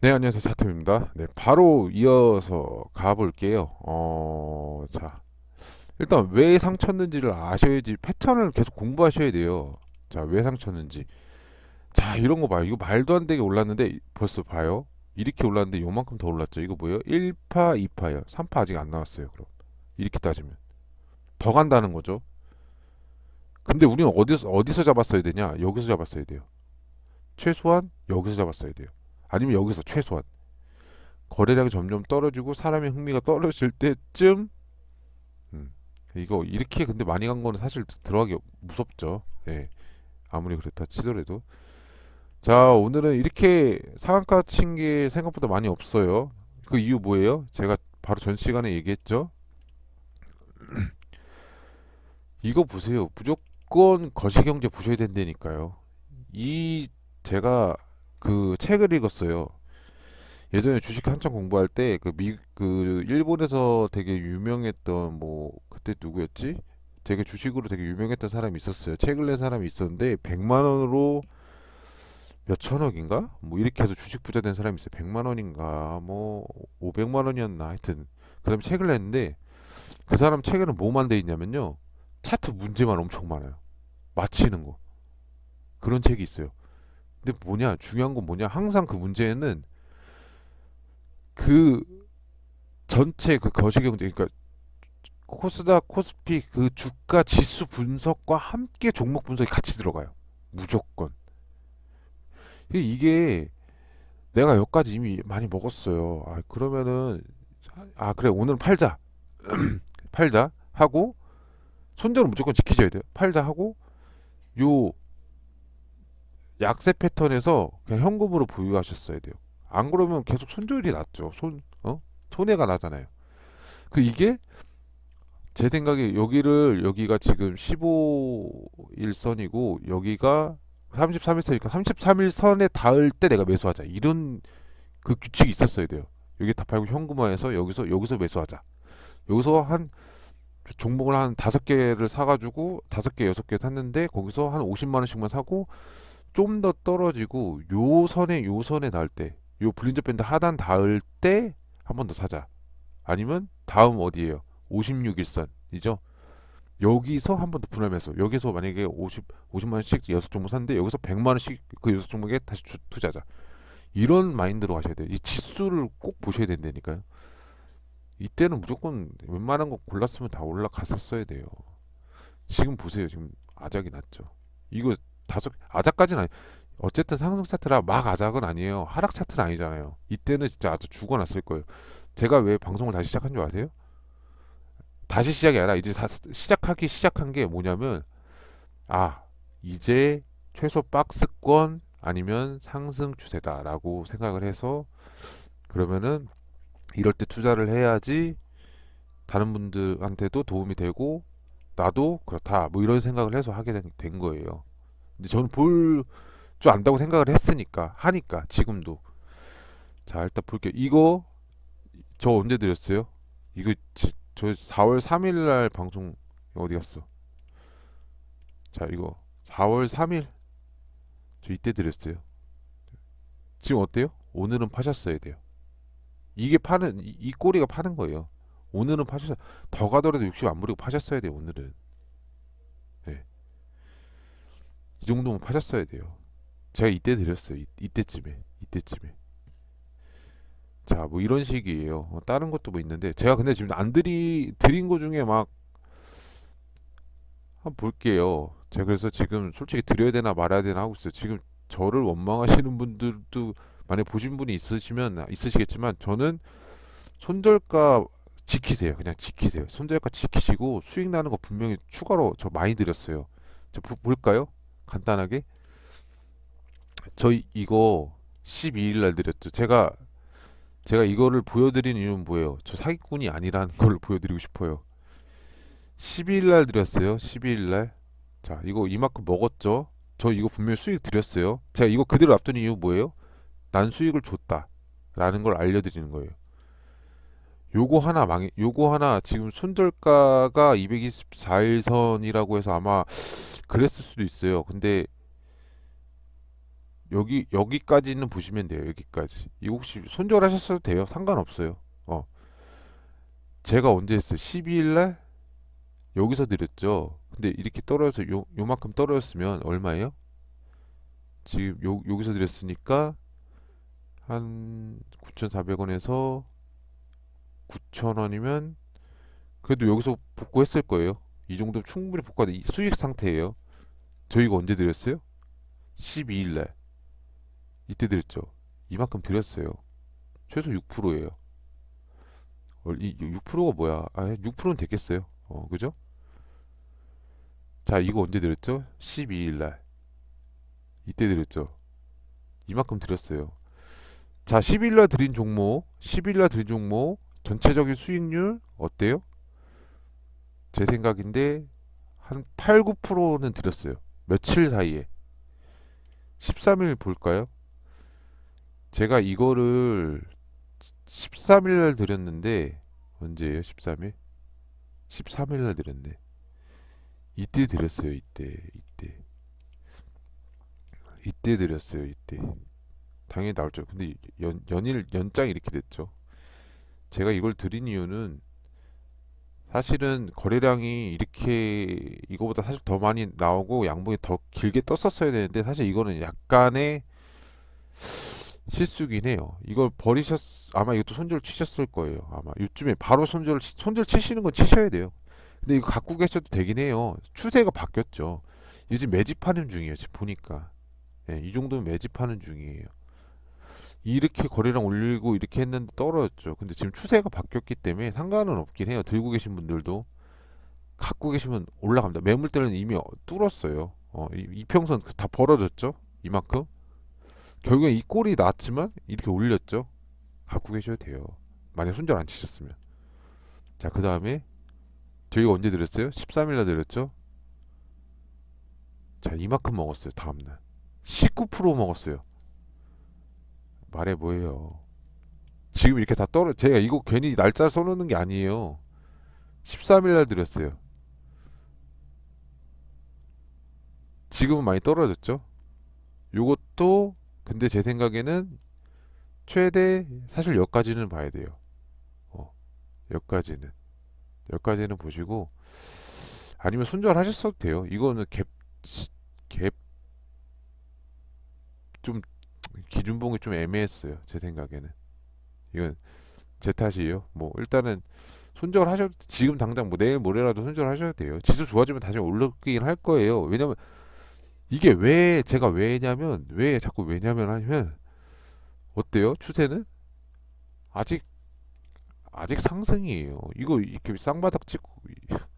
네, 안녕하세요. 차트입니다. 네, 바로 이어서 가볼게요. 어, 자, 일단 왜 상쳤는지를 아셔야지 패턴을 계속 공부하셔야 돼요. 자, 왜 상쳤는지. 자, 이런 거 봐요. 이거 말도 안 되게 올랐는데 벌써 봐요. 이렇게 올랐는데 요만큼 더 올랐죠. 이거 뭐예요? 1파, 2파예요. 3파 아직 안 나왔어요. 그럼 이렇게 따지면 더 간다는 거죠. 근데 우리는 어디서 어디서 잡았어야 되냐? 여기서 잡았어야 돼요. 최소한 여기서 잡았어야 돼요. 아니면 여기서 최소한 거래량이 점점 떨어지고 사람의 흥미가 떨어질 때쯤 음, 이거 이렇게 근데 많이 간 거는 사실 들어가기 무섭죠. 예. 아무리 그렇다 치더라도 자 오늘은 이렇게 상한가 친 게 생각보다 많이 없어요. 그 이유 뭐예요? 제가 바로 전 시간에 얘기했죠. 이거 보세요. 무조건 거시경제 보셔야 된다니까요. 이 제가 그 책을 읽었어요. 예전에 주식 한창 공부할 때 그 미 그 일본에서 되게 유명했던 뭐 그때 누구였지? 되게 주식으로 되게 유명했던 사람이 있었어요. 책을 낸 사람이 있었는데 100만 원으로 몇 천억인가? 뭐 이렇게 해서 주식 부자 된 사람이 있어요. 100만 원인가? 뭐 500만 원이었나? 하여튼 그다음에 책을 냈는데 그 사람 책에는 뭐만 돼 있냐면요. 차트 문제만 엄청 많아요. 맞히는 거. 그런 책이 있어요. 근데 뭐냐? 중요한 건 뭐냐? 항상 그 문제는 그 전체 그 거시경제 그러니까 코스닥, 코스피 그 주가 지수 분석과 함께 종목 분석이 같이 들어가요. 무조건. 이게 이게 내가 여기까지 이미 많이 먹었어요. 아, 그러면은 아, 그래. 오늘 팔자. 팔자 하고 손절은 무조건 지키셔야 돼요. 팔자 하고 요 약세 패턴에서 그냥 현금으로 보유하셨어야 돼요. 안 그러면 계속 손절이 났죠. 손, 어? 손해가 나잖아요. 그 이게 제 생각에 여기를 여기가 지금 15일선이고 여기가 33일선이니까 33일선에 닿을 때 내가 매수하자. 이런 그 규칙이 있었어야 돼요. 여기 다 팔고 현금화해서 여기서 여기서 매수하자. 여기서 한 종목을 한 다섯 개를 사가지고 다섯 개 여섯 개 샀는데 거기서 한 50만 원씩만 사고 좀 더 떨어지고 요 선에 요 선에 닿을 때, 요 블린저 밴드 하단 닿을 때 한 번 더 사자. 아니면 다음 어디예요? 56일선이죠. 여기서 한 번 더 분할 매수. 여기서 만약에 50 50만 원씩 여섯 종목 샀는데 여기서 100만 원씩 그 여섯 종목에 다시 주, 투자자. 이런 마인드로 가셔야 돼요. 이 지수를 꼭 보셔야 된다니까요. 이때는 무조건 웬만한 거 골랐으면 다 올라갔었어야 돼요. 지금 보세요. 지금 아작이 났죠. 이거 다섯 아작까지는 아니. 어쨌든 상승 차트라 막 아작은 아니에요. 하락 차트는 아니잖아요. 이때는 진짜 아주 죽어났을 거예요. 제가 왜 방송을 다시 시작한 줄 아세요? 다시 시작이 아니라 이제 다 시작하기 시작한 게 뭐냐면 아 이제 최소 박스권 아니면 상승 추세다라고 생각을 해서 그러면은 이럴 때 투자를 해야지 다른 분들한테도 도움이 되고 나도 그렇다 뭐 이런 생각을 해서 하게 된, 된 거예요. 근데 저는 볼 줄 안다고 생각을 했으니까 하니까 지금도 자 일단 볼게요. 이거 저 언제 드렸어요? 이거 지- 저 4월 3일 날 방송 어디 갔어? 자 이거 4월 3일 저 이때 드렸어요. 지금 어때요? 오늘은 파셨어야 돼요. 이게 파는 이, 이 꼬리가 파는 거예요. 오늘은 파셨어 더 가더라도 60 안 부리고 파셨어야 돼요. 오늘은 네. 이 정도면 파셨어야 돼요. 제가 이때 드렸어요. 이, 이때쯤에 이때쯤에 자 뭐 이런 식이에요. 어, 다른 것도 뭐 있는데 제가 근데 지금 안 드리 드린 거 중에 막 한번 볼게요. 제가 그래서 지금 솔직히 드려야 되나 말아야 되나 하고 있어요. 지금 저를 원망하시는 분들도 만약 보신 분이 있으시면 있으시겠지만 저는 손절가 지키세요. 그냥 지키세요. 손절가 지키시고 수익 나는 거 분명히 추가로 저 많이 드렸어요. 저 보- 볼까요? 간단하게 저 이- 이거 12일 날 드렸죠. 제가 제가 이거를 보여드리는 이유는 뭐예요? 저 사기꾼이 아니라는 걸 보여드리고 싶어요. 12일 날 드렸어요. 12일 날. 자, 이거 이만큼 먹었죠? 저 이거 분명히 수익 드렸어요. 제가 이거 그대로 놔둔 이유 뭐예요? 난 수익을 줬다 라는 걸 알려드리는 거예요. 요거 하나 망해, 요거 하나 지금 손절가가 224일선이라고 해서 아마 그랬을 수도 있어요. 근데 여기 여기까지는 보시면 돼요. 여기까지. 이거 혹시 손절하셨어도 돼요. 상관없어요. 어. 제가 언제 했어요? 12일 날 여기서 드렸죠. 근데 이렇게 떨어져서 요 요만큼 떨어졌으면 얼마예요? 지금 요 여기서 드렸으니까 한 9,400원에서 9,000원이면 그래도 여기서 복구했을 거예요. 이 정도면 충분히 복구가 수익 상태예요. 저희가 언제 드렸어요? 12일 날. 이때 드렸죠. 이만큼 드렸어요. 최소 6%예요. 이 6%가 뭐야? 아, 6%는 됐겠어요. 어, 그죠? 자, 이거 언제 드렸죠? 12일 날. 이때 드렸죠. 이만큼 드렸어요. 자, 10일 날 드린 종목, 10일 날 드린 종목 전체적인 수익률 어때요? 제 생각인데 한 8, 9%는 드렸어요. 며칠 사이에. 13일 볼까요? 제가 이거를 13일 날 드렸는데 언제예요? 13일? 13일 날 드렸네. 이때 드렸어요. 이때. 이때. 이때 드렸어요. 이때. 당연히 나올죠. 근데 연, 연일 연장 이렇게 됐죠. 제가 이걸 드린 이유는 사실은 거래량이 이렇게 이거보다 사실 더 많이 나오고 양봉이 더 길게 떴었어야 되는데 사실 이거는 약간의 실수긴 해요. 이걸 버리셨 아마 이것도 손절 치셨을 거예요. 아마 요즘에 바로 손절 치- 손절 치시는 건 치셔야 돼요. 근데 이거 갖고 계셔도 되긴 해요. 추세가 바뀌었죠. 요즘 매집하는 중이에요. 지금 보니까 예, 이 정도면 매집하는 중이에요. 이렇게 거래량 올리고 이렇게 했는데 떨어졌죠. 근데 지금 추세가 바뀌었기 때문에 상관은 없긴 해요. 들고 계신 분들도 갖고 계시면 올라갑니다. 매물대는 이미 어- 뚫었어요. 어, 이, 이평선 다 벌어졌죠. 이만큼. 결국엔 이 꼴이 났지만 이렇게 올렸죠. 갖고 계셔도 돼요. 만약 손절 안 치셨으면. 자, 그 다음에 저희가 언제 드렸어요? 13일날 드렸죠. 자, 이만큼 먹었어요. 다음날. 19% 먹었어요. 말해 뭐예요. 지금 이렇게 다 떨어 제가 이거 괜히 날짜 써놓는 게 아니에요. 13일 날 드렸어요. 지금은 많이 떨어졌죠. 요것도 근데 제 생각에는 최대 사실 여기까지는 봐야 돼요. 어, 여기까지는 여기까지는 보시고 아니면 손절하셨어도 돼요. 이거는 갭 갭 좀 기준봉이 좀 애매했어요. 제 생각에는 이건 제 탓이에요. 뭐 일단은 손절 하셔도 지금 당장 뭐 내일 모레라도 손절 하셔도 돼요. 지수 좋아지면 다시 올라가긴 할 거예요. 왜냐면 이게 왜 제가 왜냐면 왜 자꾸 왜냐면 하면 어때요? 추세는 아직 아직 상승이에요. 이거 이렇게 쌍바닥 찍고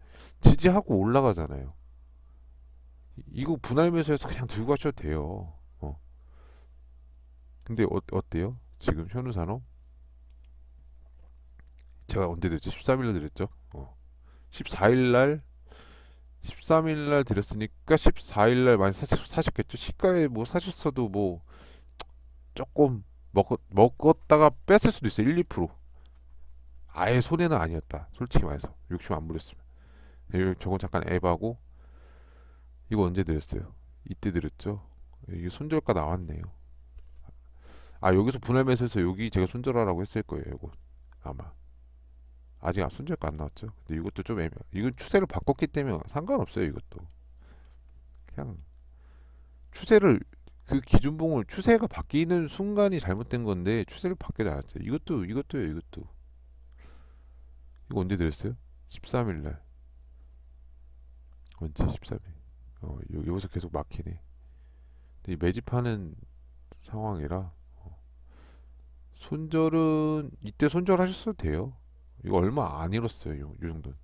지지하고 올라가잖아요. 이거 분할 매수해서 그냥 들고 가셔도 돼요. 어. 근데 어, 어때요? 지금 현우산업 제가 언제 드렸죠? 13일날 드렸죠? 어. 14일날 13일날 드렸으니까 14일날 많이 사셨, 사셨겠죠? 시가에 뭐 사셨어도 뭐 조금 먹, 먹었다가 뺐을 수도 있어요. 1, 2%. 아예 손해는 아니었다. 솔직히 말해서 욕심 안 부렸으면. 예, 저건 잠깐 앱하고 이거 언제 드렸어요? 이때 드렸죠? 이게 손절가 나왔네요. 아 여기서 분할 매수해서 여기 제가 손절하라고 했을 거예요. 이거 아마 아직 손절가 안 나왔죠. 근데 이것도 좀 애매. 이건 추세를 바꿨기 때문에 상관없어요. 이것도 그냥 추세를 그 기준봉을 추세가 바뀌는 순간이 잘못된 건데 추세를 바뀌지 않았죠. 이것도 이것도요. 이것도 이거 언제 드렸어요? 13일 날 언제 13일? 어 요- 여기서 계속 막히네. 근데 이 매집하는 상황이라 손절은 이때 손절하셨어도 돼요. 이거 얼마 안 잃었어요. 요, 요 정도는.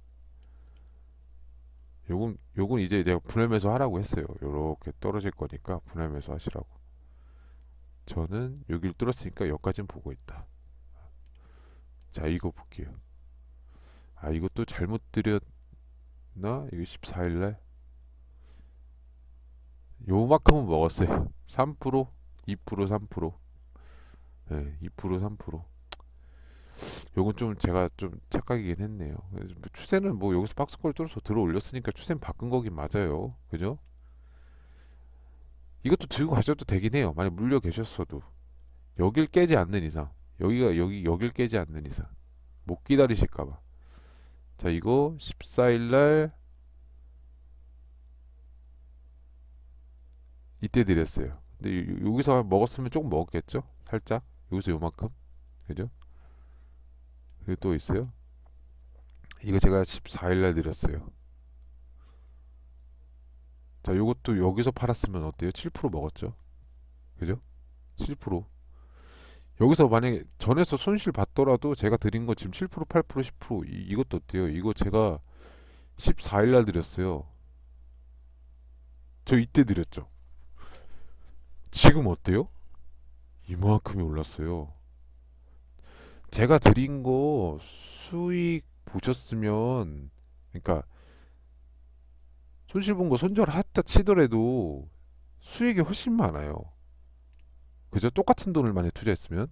요건 요건 이제 내가 분할 매수 하라고 했어요. 요렇게 떨어질 거니까 분할 매수 하시라고. 저는 여기를 뚫었으니까 여기까지는 보고 있다. 자, 이거 볼게요. 아, 이것도 잘못 드렸나? 이거 14일 날. 요만큼은 먹었어요. 3%, 2%, 3%. 네, 2%, 3%. 요건 좀 제가 좀 착각이긴 했네요. 뭐 추세는 뭐 여기서 박스권 뚫어서 들어 올렸으니까 추세는 바꾼 거긴 맞아요. 그죠? 이것도 들고 가셔도 되긴 해요. 만약 물려 계셨어도 여길 깨지 않는 이상 여기가 여기 여길 깨지 않는 이상 못 기다리실까봐. 자 이거 14일 날 이때 드렸어요. 근데 여기서 먹었으면 조금 먹었겠죠? 살짝 여기서 요만큼 그죠? 그리고 또 있어요. 이거 제가 14일 날 드렸어요. 자, 요것도 여기서 팔았으면 어때요? 7% 먹었죠? 그죠? 7%. 여기서 만약에 전에서 손실 봤더라도 제가 드린 거 지금 7%, 8%, 10% 이, 이것도 어때요? 이거 제가 14일 날 드렸어요. 저 이때 드렸죠. 지금 어때요? 이만큼이 올랐어요. 제가 드린 거 수익 보셨으면 그러니까 손실 본 거 손절했다 치더라도 수익이 훨씬 많아요. 그죠? 똑같은 돈을 많이 투자했으면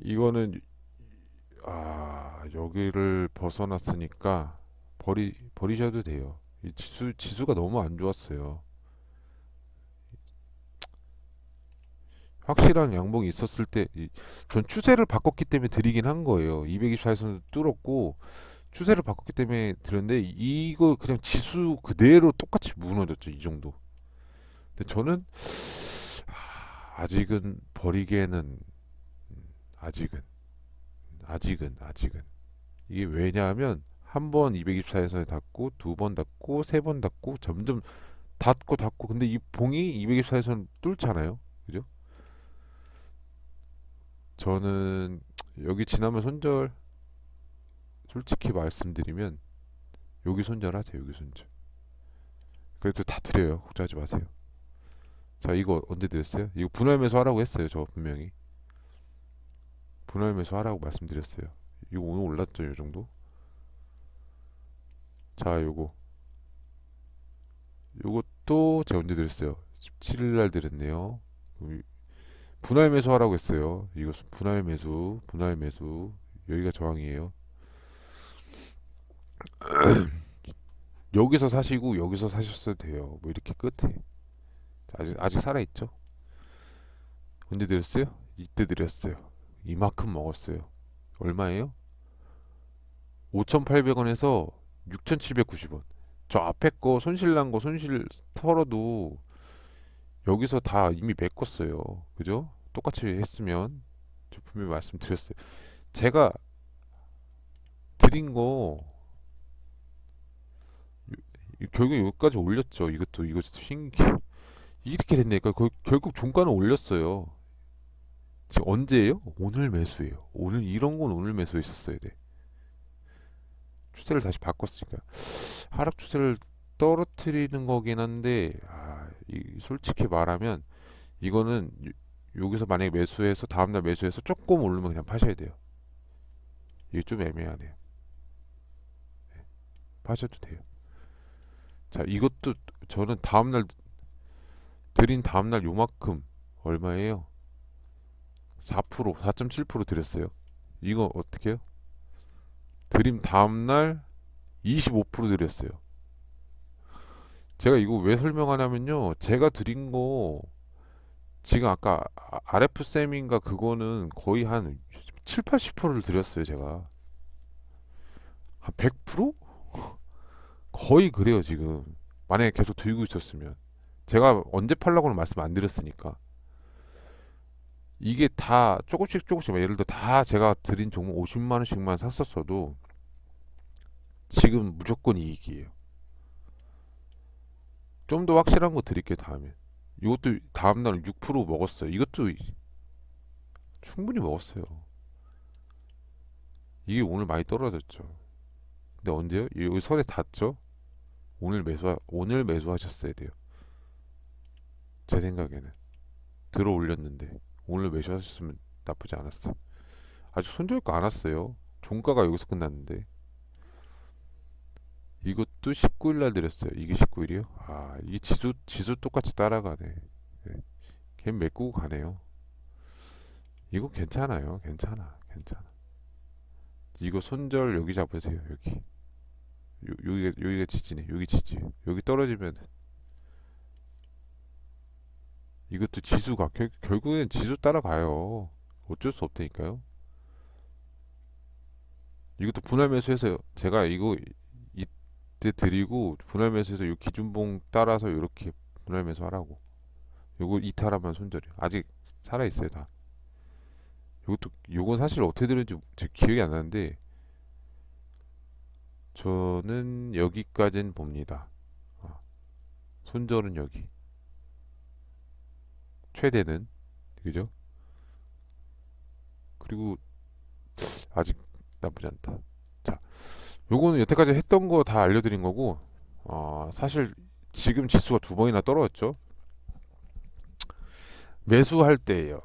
이거는 아 여기를 벗어났으니까 버리 버리셔도 돼요. 이 지수 지수가 너무 안 좋았어요. 확실한 양봉이 있었을 때 전 추세를 바꿨기 때문에 드리긴 한 거예요. 224에서는 뚫었고 추세를 바꿨기 때문에 드렸는데 이거 그냥 지수 그대로 똑같이 무너졌죠. 이 정도. 근데 저는 아, 아직은 버리기에는 음, 아직은 아직은 아직은 이게 왜냐하면 한 번 224에서 닫고 두번 닫고 세번 닫고 점점 닫고 닫고 근데 이 봉이 224에서는 뚫잖아요. 그죠? 저는 여기 지나면 손절 솔직히 말씀드리면 여기 손절하세요. 여기 손절. 그래도 다 드려요. 걱정하지 마세요. 자, 이거 언제 드렸어요? 이거 분할 매수 하라고 했어요. 저 분명히. 분할 매수 하라고 말씀드렸어요. 이거 오늘 올랐죠, 이 정도? 자, 요거. 요것도 제가 언제 드렸어요? 17일 날 드렸네요. 분할 매수 하라고 했어요. 이거 분할 매수, 분할 매수. 여기가 저항이에요. 여기서 사시고 여기서 사셨어도 돼요. 뭐 이렇게 끝에. 아직 아직 살아 있죠? 언제 드렸어요? 이때 드렸어요. 이만큼 먹었어요. 얼마예요? 5,800원에서 6,790원. 저 앞에 거 손실 난 거 손실 털어도 여기서 다 이미 메꿨어요. 그죠? 똑같이 했으면 저 분명히 말씀드렸어요. 제가 드린 거 이- 결국 여기까지 올렸죠. 이것도 이것도 신기 이렇게 됐네니까 거- 결국 종가는 올렸어요. 지금 언제예요? 오늘 매수예요. 오늘 이런 건 오늘 매수했었어야 돼. 추세를 다시 바꿨으니까 하락 추세를 떨어뜨리는 거긴 한데 아, 이, 솔직히 말하면 이거는 요- 여기서 만약에 매수해서 다음날 매수해서 조금 오르면 그냥 파셔야 돼요. 이게 좀 애매하네요. 네, 파셔도 돼요. 자, 이것도 저는 다음날 드린 다음날 요만큼 얼마예요? 4% 4.7% 드렸어요. 이거 어떻게 해요? 드림 다음날 25% 드렸어요. 제가 이거 왜 설명하냐면요. 제가 드린 거 지금 아까 아- RF 쌤인가 그거는 거의 한 7, 80%를 드렸어요, 제가. 한 100%? 거의 그래요, 지금. 만약에 계속 들고 있었으면. 제가 언제 팔라고는 말씀 안 드렸으니까. 이게 다 조금씩 조금씩 예를 들어 다 제가 드린 종목 50만 원씩만 샀었어도 지금 무조건 이익이에요. 좀 더 확실한 거 드릴게요 다음에. 이것도 다음 날6% 먹었어요. 이것도 이- 충분히 먹었어요. 이게 오늘 많이 떨어졌죠. 근데 언제요? 여기 선에 닿죠? 오늘 매수 오늘 매수하셨어야 돼요. 제 생각에는 들어 올렸는데 오늘 매수하셨으면 나쁘지 않았어요. 아직 손절가 안 왔어요. 종가가 여기서 끝났는데 이것도 19일 날 드렸어요. 이게 19일이요? 아, 이게 지수 지수 똑같이 따라가네. 네. 걔 메꾸고 가네요. 이거 괜찮아요. 괜찮아. 괜찮아. 이거 손절 여기 잡으세요. 여기. 요, 여기가 여기가 지지네. 여기 지지. 여기 떨어지면 이것도 지수가 결, 결국엔 지수 따라가요. 어쩔 수 없다니까요. 이것도 분할 매수해서 제가 이거 이때 드리고 분할 매수해서 요 기준봉 따라서 이렇게 분할 매수 하라고. 요거 이탈하면 손절이 아직 살아 있어요 다. 요것도 요건 사실 어떻게 들었는지 제 기억이 안 나는데 저는 여기까지는 봅니다. 어. 손절은 여기. 최대는 그죠? 그리고 아직 나쁘지 않다. 자, 요거는 여태까지 했던 거 다 알려드린 거고, 어, 사실 지금 지수가 두 번이나 떨어졌죠. 매수할 때예요.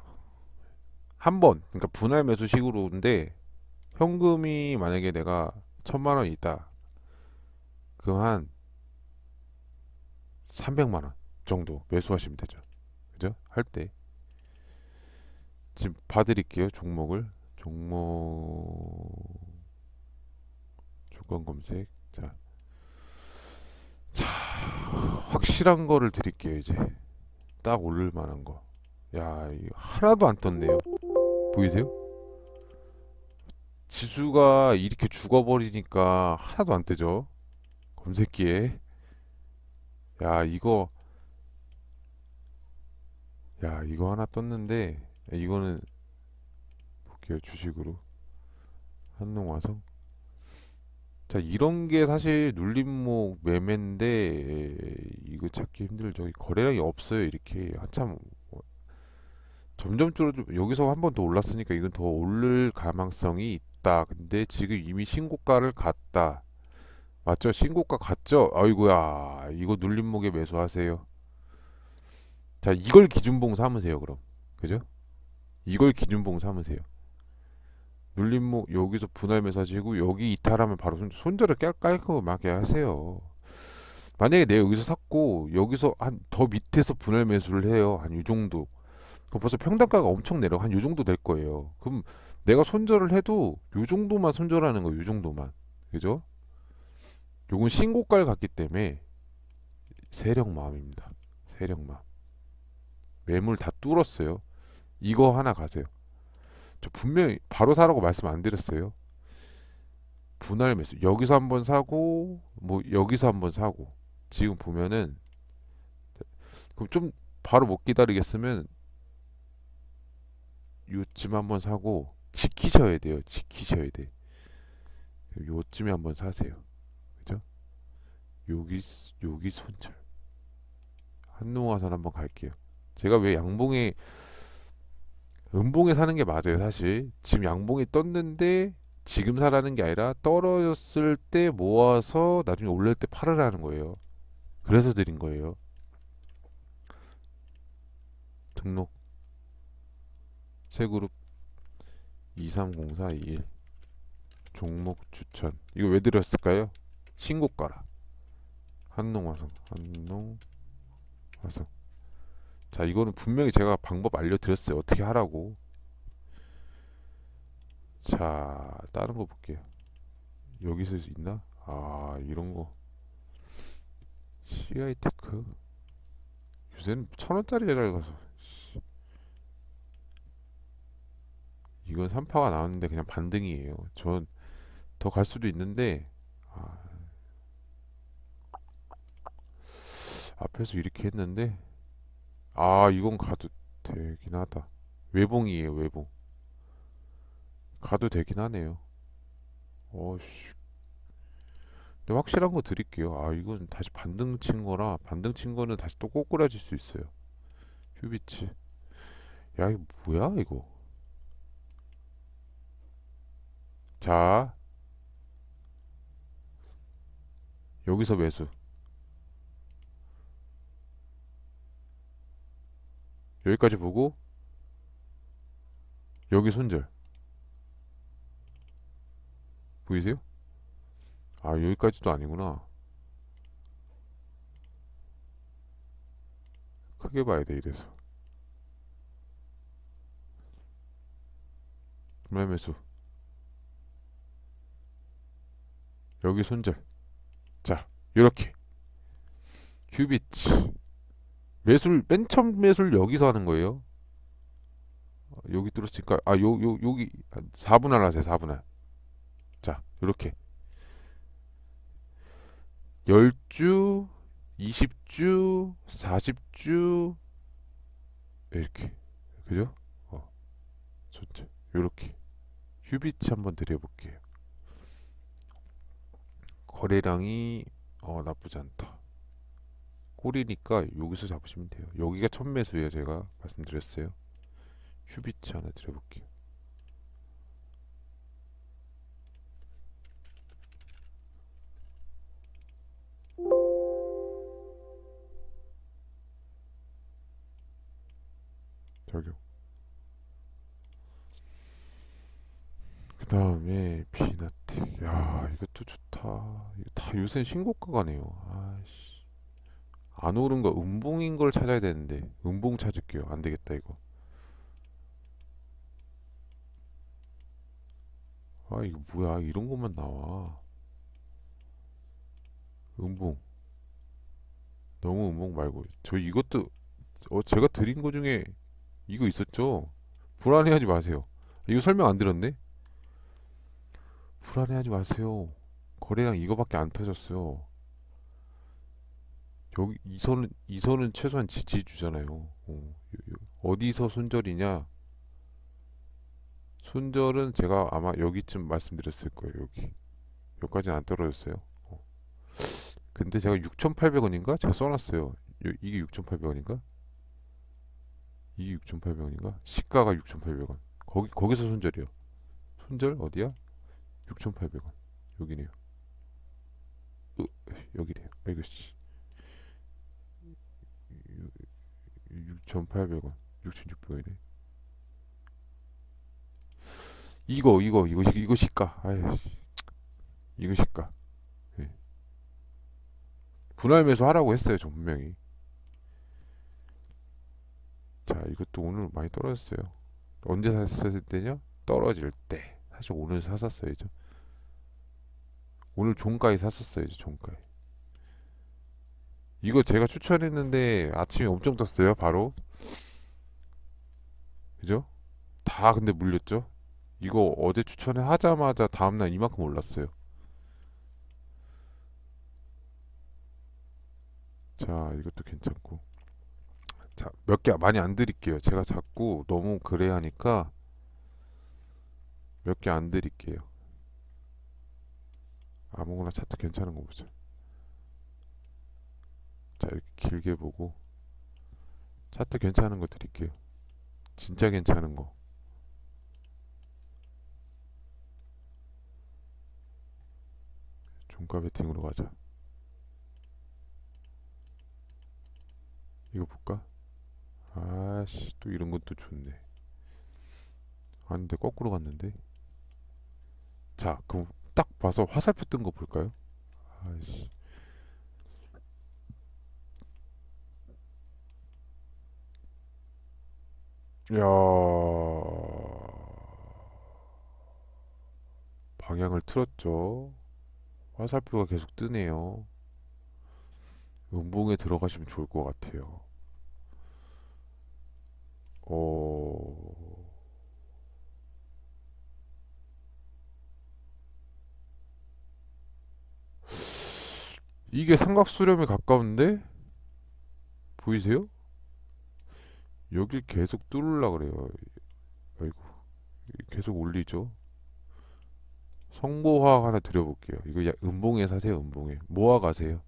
한 번, 그러니까 분할 매수식으로인데 현금이 만약에 내가 천만 원 있다. 그럼 한 300만 원 정도 매수하시면 되죠. 그죠? 할 때. 지금 봐드릴게요. 종목을. 종목 조건 검색. 자. 자, 확실한 거를 드릴게요, 이제. 딱 오를 만한 거. 야, 하나도 안 떴네요. 보이세요? 지수가 이렇게 죽어버리니까 하나도 안 뜨죠. 검색기에. 야, 이거 야, 이거 하나 떴는데 이거는 볼게요. 주식으로. 한농화성. 자, 이런 게 사실 눌림목 매매인데 이거 찾기 힘들 저기 거래량이 없어요. 이렇게 한참 점점 줄어들 여기서 한 번 더 올랐으니까 이건 더 오를 가망성이 있다. 근데 지금 이미 신고가를 갔다. 맞죠? 신고가 갔죠? 아이고야. 이거 눌림목에 매수하세요. 자, 이걸 기준봉 삼으세요, 그럼. 그죠? 이걸 기준봉 삼으세요. 눌림목 여기서 분할 매수하시고 여기 이탈하면 바로 손, 깔, 깔끔하게 하세요. 만약에 내가 여기서 샀고 여기서 한 더 밑에서 분할 매수를 해요. 한 이 정도. 그럼 벌써 평단가가 엄청 내려. 한요 정도 될 거예요. 그럼 내가 손절을 해도 요 정도만 손절하는 거예요. 요 정도만. 그죠? 요건 신고가를 갔기 때문에 세력 마음입니다. 세력 마음. 매물 다 뚫었어요. 이거 하나 가세요. 저 분명히 바로 사라고 말씀 안 드렸어요. 분할 매수. 여기서 한번 사고 뭐 여기서 한번 사고. 지금 보면은 그럼 좀 바로 못 기다리겠으면 요쯤 한번 사고 지키셔야 돼요. 지키셔야 돼. 요쯤에 한번 사세요. 그죠? 여기 여기 손절. 한농화산 한번 갈게요. 제가 왜 양봉에 음봉에 사는 게 맞아요, 사실. 지금 양봉이 떴는데 지금 사라는 게 아니라 떨어졌을 때 모아서 나중에 올릴 때 팔으라는 거예요. 그래서 드린 거예요. 등록 새 그룹 230421 종목 추천 이거 왜 드렸을까요? 신고가라 한농화성 한농화성 자 이거는 분명히 제가 방법 알려드렸어요. 어떻게 하라고. 자 다른 거 볼게요. 여기서 있나? 아 이런 거. CI 테크? 요새는 천 원짜리를 가서. 이건 3파가 나왔는데 그냥 반등이에요. 전 더 갈 수도 있는데 아, 앞에서 이렇게 했는데 아 이건 가도 되긴 하다. 외봉이에요 외봉. 가도 되긴 하네요. 어씨. 근데 확실한 거 드릴게요. 아 이건 다시 반등 친 거라 반등 친 거는 다시 또 꼬꾸라질 수 있어요. 휴비치. 야 이거 뭐야 이거? 자, 여기서 매수. 여기까지 보고 여기 손절. 보이세요? 아, 여기까지도 아니구나. 크게 봐야 돼, 이래서. 분할 매수. 여기 손절. 자, 이렇게. 큐비치. 매수를 맨 처음 매수를 여기서 하는 거예요. 어, 여기 뚫었으니까 아 요요 여기 4분할 하세요. 4분할. 자, 이렇게 10주, 20주, 40주 이렇게 그죠? 어. 좋죠. 요렇게 휴비치 한번 드려볼게요. 거래량이 어 나쁘지 않다. 꼴이니까 여기서 잡으시면 돼요. 여기가 첫 매수예요. 제가 말씀드렸어요. 휴비치 하나 드려볼게요. 저기요. 그 다음에 비나텍. 야, 이것도 좋다. 이거 다 요새 신고가 가네요. 아씨. 안 오른 거 음봉인 걸 찾아야 되는데 음봉 찾을게요. 안 되겠다 이거. 아, 이거 뭐야? 이런 것만 나와. 음봉. 너무 음봉 말고 저 이것도 어, 제가 드린 거 중에 이거 있었죠? 불안해하지 마세요. 이거 설명 안 드렸네? 불안해하지 마세요. 거래량 이거밖에 안 터졌어요. 여기 이 선은 이 선은 최소한 지지 주잖아요. 어, 어디서 손절이냐? 손절은 제가 아마 여기쯤 말씀드렸을 거예요. 여기 여기까지는 안 떨어졌어요. 어. 근데 제가 6,800원인가? 제가 써놨어요. 요- 이게 6,800원인가? 이게 6,800원인가? 시가가 6,800원. 거기 거기서 손절이요. 손절 어디야? 6,800원. 여기네요. 으, 여기래요. 아이고 씨. 6,800원. 6,600원이네. 이거 이거 이거 시- 이거 시가. 아이씨. 이거 시가. 예. 분할 매수 하라고 했어요, 저 분명히. 자, 이것도 오늘 많이 떨어졌어요. 언제 샀을 때냐? 떨어질 때. 사실 오늘 샀었어야죠. 오늘 종가에 샀었어야죠, 종가에. 이거 제가 추천했는데 아침에 엄청 떴어요, 바로. 그죠? 다 근데 물렸죠? 이거 어제 추천을 하자마자 다음날 이만큼 올랐어요. 자, 이것도 괜찮고. 자, 몇 개 많이 안 드릴게요. 제가 자꾸 너무 그래 하니까 몇 개 안 드릴게요. 아무거나 차트 괜찮은 거 보자. 자, 이렇게 길게 보고 차트 괜찮은 거 드릴게요. 진짜 괜찮은 거. 종가 베팅으로 가자. 이거 볼까? 아씨, 또 이런 것도 좋네. 아닌데 거꾸로 갔는데. 자, 그럼 딱 봐서 화살표 뜬 거 볼까요? 아이씨. 야 방향을 틀었죠. 화살표가 계속 뜨네요. 음봉에 들어가시면 좋을 것 같아요. 어, 이게 삼각수렴에 가까운데? 보이세요? 여길 계속 뚫으려 그래요. 아이고, 계속 올리죠. 성보화 하나 드려볼게요. 이거 야- 음봉에 사세요, 음봉에. 모아 가세요.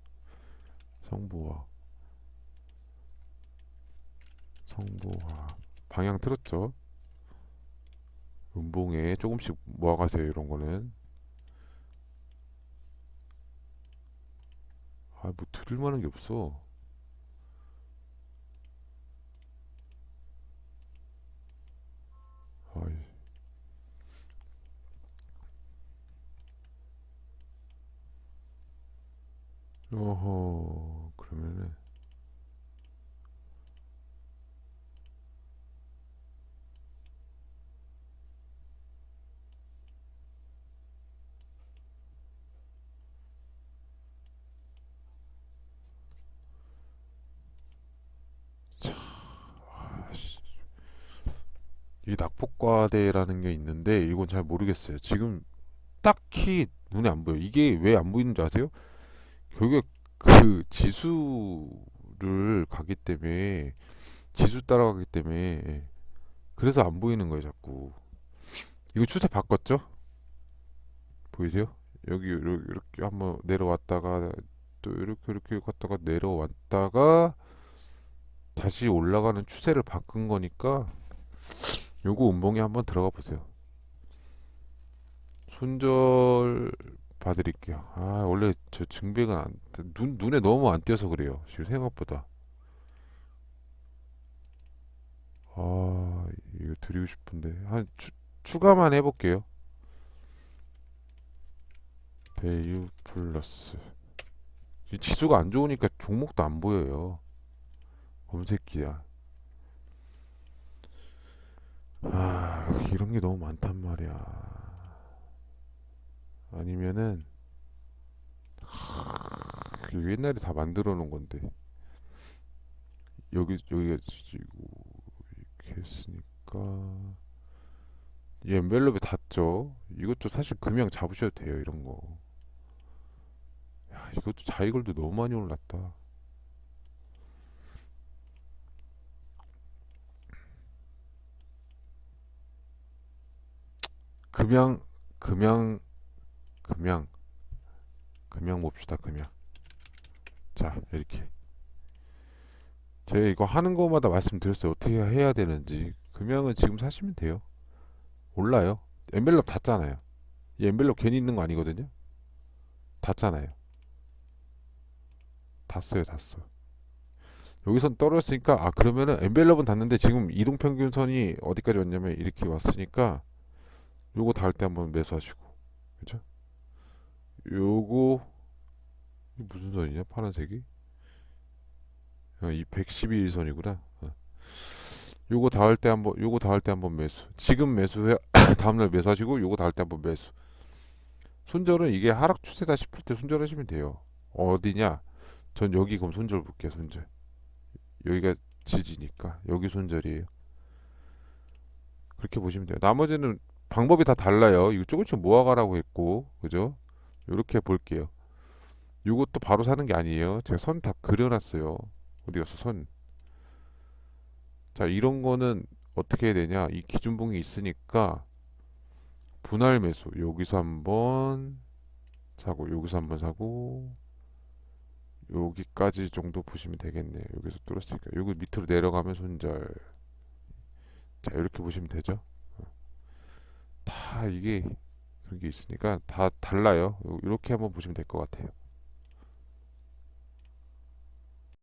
성보화. 성보화. 방향 틀었죠? 음봉에 조금씩 모아 가세요, 이런 거는. 아, 뭐 들을 만한 게 없어. 아이. 어허, 그러면은 이 낙폭과대라는 게 있는데 이건 잘 모르겠어요. 지금 딱히 눈에 안 보여. 이게 왜 안 보이는 줄 아세요? 결국에 그 지수를 가기 때문에 지수 따라가기 때문에 예. 그래서 안 보이는 거예요, 자꾸. 이거 추세 바꿨죠? 보이세요? 여기 이렇게 한번 내려왔다가 또 이렇게 이렇게 갔다가 내려왔다가 다시 올라가는 추세를 바꾼 거니까 요거 운봉에 한번 들어가 보세요. 손절 봐드릴게요. 아 원래 저 증백은 안, 눈 눈에 너무 안 띄어서 그래요. 지금 생각보다. 아 이거 드리고 싶은데 한 추, 추가만 해볼게요. 배유 플러스 이 지수가 안 좋으니까 종목도 안 보여요. 검색기야. 아 이런 게 너무 많단 말이야. 아니면은 그 옛날에 다 만들어 놓은 건데 여기 여기가 지지고 이렇게 했으니까 이 엔벨롭에 닿죠. 이것도 사실 금양 잡으셔도 돼요. 이런 거. 야 이것도 자이걸도 너무 많이 올랐다. 금양 금양 금양. 금양 봅시다 금양. 자 이렇게. 제가 이거 하는 거마다 말씀드렸어요. 어떻게 해야 되는지. 금양은 지금 사시면 돼요. 올라요. 엔벨롭 닫잖아요. 이 엔벨롭 괜히 있는 거 아니거든요. 닫잖아요. 닫어요 닫어 여기선 떨어졌으니까 아 그러면은 엔벨롭은 닫는데 지금 이동평균선이 어디까지 왔냐면 이렇게 왔으니까 요거 닿을 때 한번 매수하시고 그죠 요거 무슨 선이냐? 파란색이? 아, 이 112일선이구나. 어. 요거 닿을 때 한번 요거 닿을 때 한번 매수. 지금 매수해 다음날 매수하시고 요거 닿을 때 한번 매수. 손절은 이게 하락 추세다 싶을 때 손절하시면 돼요. 어디냐? 전 여기 그럼 손절 볼게요. 손절. 여기가 지지니까 여기 손절이에요. 그렇게 보시면 돼요. 나머지는 방법이 다 달라요. 이거 조금씩 모아가라고 했고, 그죠? 이렇게 볼게요. 이것도 바로 사는 게 아니에요. 제가 선 다 그려놨어요. 어디 갔어 선? 자 이런 거는 어떻게 해야 되냐? 이 기준봉이 있으니까 분할 매수 여기서 한번 사고 여기서 한번 사고 여기까지 정도 보시면 되겠네요. 여기서 뚫었으니까 여기 밑으로 내려가면 손절. 자 이렇게 보시면 되죠. 다 이게 그런 게 있으니까 다 달라요. 이렇게 한번 보시면 될 것 같아요.